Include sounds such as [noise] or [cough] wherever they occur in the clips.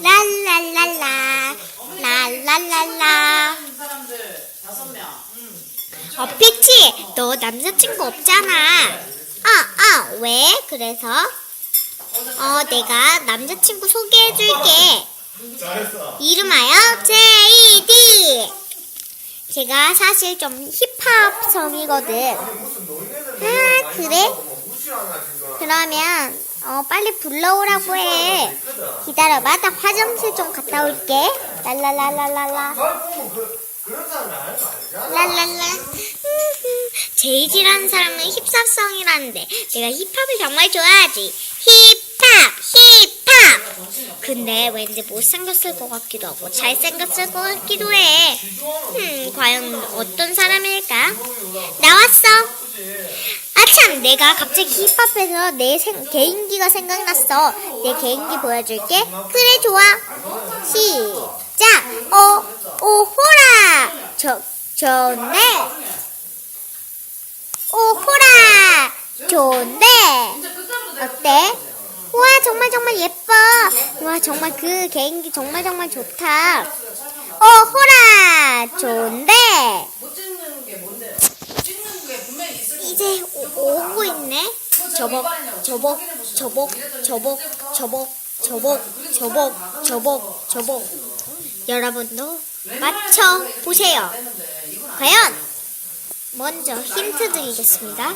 랄랄랄라 랄랄랄라. 어 피치 너 남자친구 없잖아 아, 아아 왜 그래서 어 내가 남자친구 소개해줄게. 이름하여 JD 제가 사실 좀 힙합 성이거든 무슨 노인네들 아, 그래? 그러면 어 빨리 불러오라고 해 기다려봐 나 화장실 좀 갔다 올게 랄랄랄랄랄라. 랄랄라. [laughs] 제이지라는 사람은 힙합성이라는데 내가 힙합을 정말 좋아하지. 힙합, 힙합. 근데 왠지 못생겼을 것 같기도 하고 잘생겼을 것 같기도 해. 음, 과연 어떤 사람일까? 나왔어. 내가 갑자기 힙합에서 내 생, 개인기가 생각났어. 내 개인기 보여줄게. 그래, 좋아. 시작. 오, 오, 호라. 저, 좋네. 오, 호라. 좋네. 어때? 와, 정말 정말 예뻐. 와, 정말 그 개인기 정말 정말 좋다. 오, 호라. 좋네. 못 찍는 게 뭔데? 찍는 게 분명히 있을 텐데. 이제 오, 오고 있네. 저벅, 저벅, 저벅, 저벅, 저벅, 저벅, 저벅, 저벅, 저벅. 여러분도 맞춰 보세요. 과연 먼저 힌트 드리겠습니다.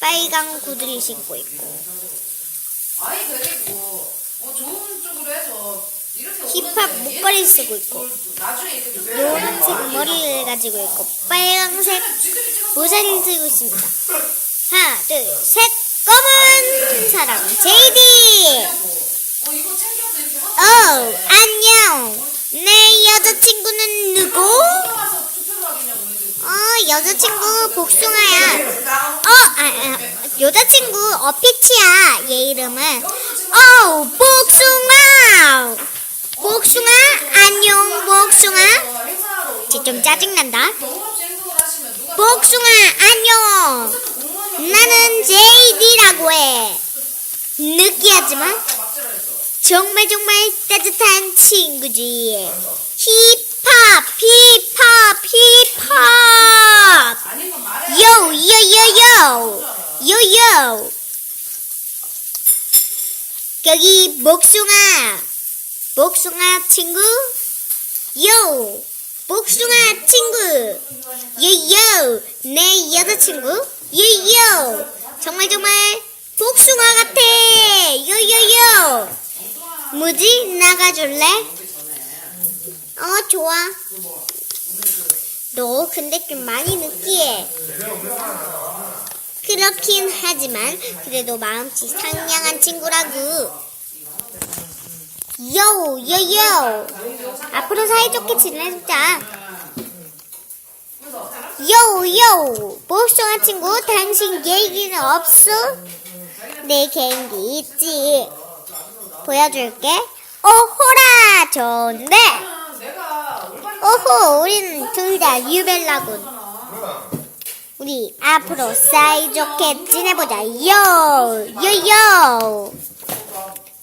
빨간 구두를 신고 있고 힙합 목걸이를 쓰고 있고 노란색 머리를 가지고 있고 찍은 모자를 들고 있습니다. 둘, 셋. 검은 사람 제이디. 하고 어, 안녕. 내 여자친구는 누구? 어, 여자친구 복숭아야. 어, 아, 아, 여자친구 어피치야. 얘 이름은. 어, 복숭아. 복숭아, 안녕, 복숭아. 쟤 좀 짜증난다. 복숭아, 안녕. 공무원이 나는 JD라고 해. 느끼 하지만. 정말 정말 따뜻한 친구지. 힙합, 힙합, 힙합. 요, 요, 요, 요. 요, 요. 여기 복숭아. 복숭아 친구. 요. 복숭아 친구. 요 요. 내 여자친구. 요 요. 정말 정말 복숭아 같아. 요요요. 뭐지? 나가줄래? 어, 좋아. 너 근데 좀 많이 느끼해. 그렇긴 하지만 그래도 마음씨 상냥한 친구라고. 요, 요, 요. 앞으로 사이좋게 지내자. 요, 요. 복숭아 친구, 당신 얘기는 없어? 내 개인기 있지. 보여줄게. 오, 호라! 좋은데? 오호, 우린 둘다 유벨라군. 우리 앞으로 사이좋게 지내보자. 요, 요, 요.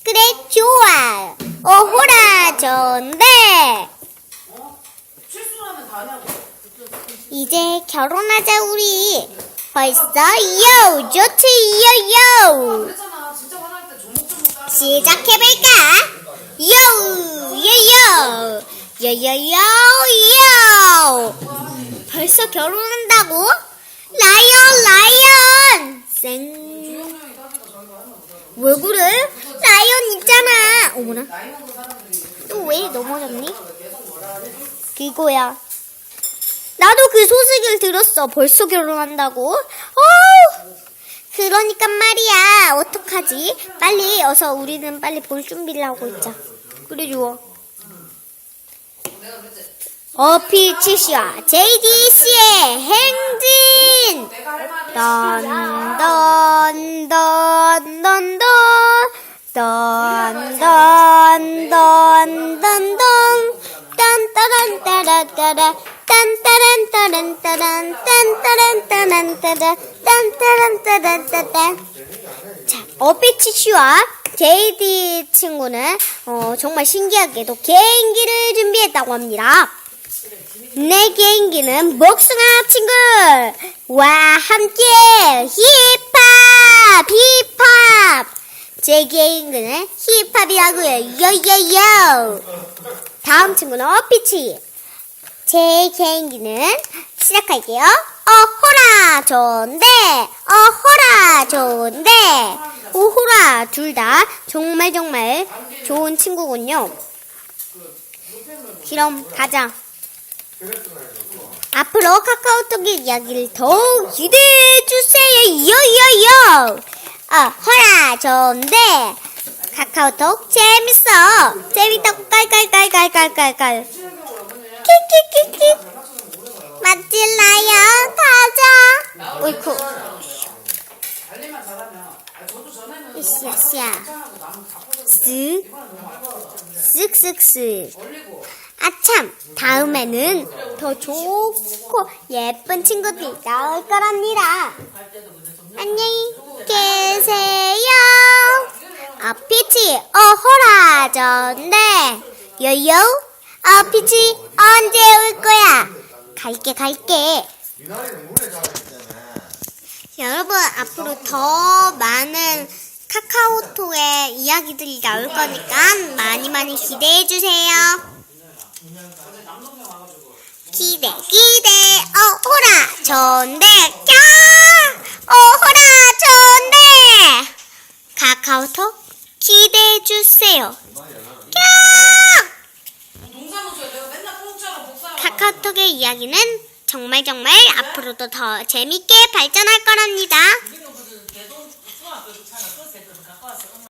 그래, 좋아. 오호라, 좋은데. 이제 결혼하자, 우리. 벌써, 요, 좋지, 요, 요. 그랬잖아. 진짜 화날 때 조목조목 따라. 시작해볼까? 요, 요, 요. 요, 요, 요, 요. 벌써 결혼한다고? 라이언, 라이언! 쌩. 왜 그래? 라이언 있잖아. 어머나. 또 왜 넘어졌니? 그거야. 나도 그 소 얘기를 들었어. 벌써 결혼한다고. 어 그러니까 말이야. 어떡하지? 빨리 어서 우리는 빨리 볼 준비를 하고 있자. 그래 좋아. 어피 치시와 JDC의 행진! 던던던던던 던던던던던 딴따란 따라따라 자, 어피치씨와 JD 친구는 어, 정말 신기하게도 개인기를 준비했다고 합니다. 내 개인기는 목숭아 친구 와 함께 힙합 힙합! 제 개인기는 힙합이라고요. 요요요! 다음 친구는 어피치 제 개인기는 시작할게요 어호라 좋은데 어호라 좋은데 오호라 둘 다 정말 정말 좋은 친구군요 그럼 가자 앞으로 카카오톡의 이야기를 더욱 기대해 주세요. 요요요. 어, 허라 좋은데 카카오톡 재밌어. 재밌다고 깔깔깔깔깔깔깔. 키키키키. 맞질라요. 가자. 어이쿠. 으쌰으쌰. 쓱쓱쓱. 아참, 다음에는 더 좋고 예쁜 친구들이 나올 거랍니다. 안녕히 계세요. 아, 피치, 어호라, 전데. 요요? 아, 피치, 언제 올 거야? 갈게, 갈게. 여러분, 앞으로 더 많은 카카오톡의 이야기들이 나올 거니까 많이 많이 기대해 주세요. 기대, 기대, 어호라, 좋은데, 까! 어호라, 좋은데! 카카오톡 기대해 주세요. 까! 동사무소에 내가 맨날 공짜로 복사하고 카카오톡의 이야기는 정말 정말 앞으로도 더 재밌게 발전할 거랍니다.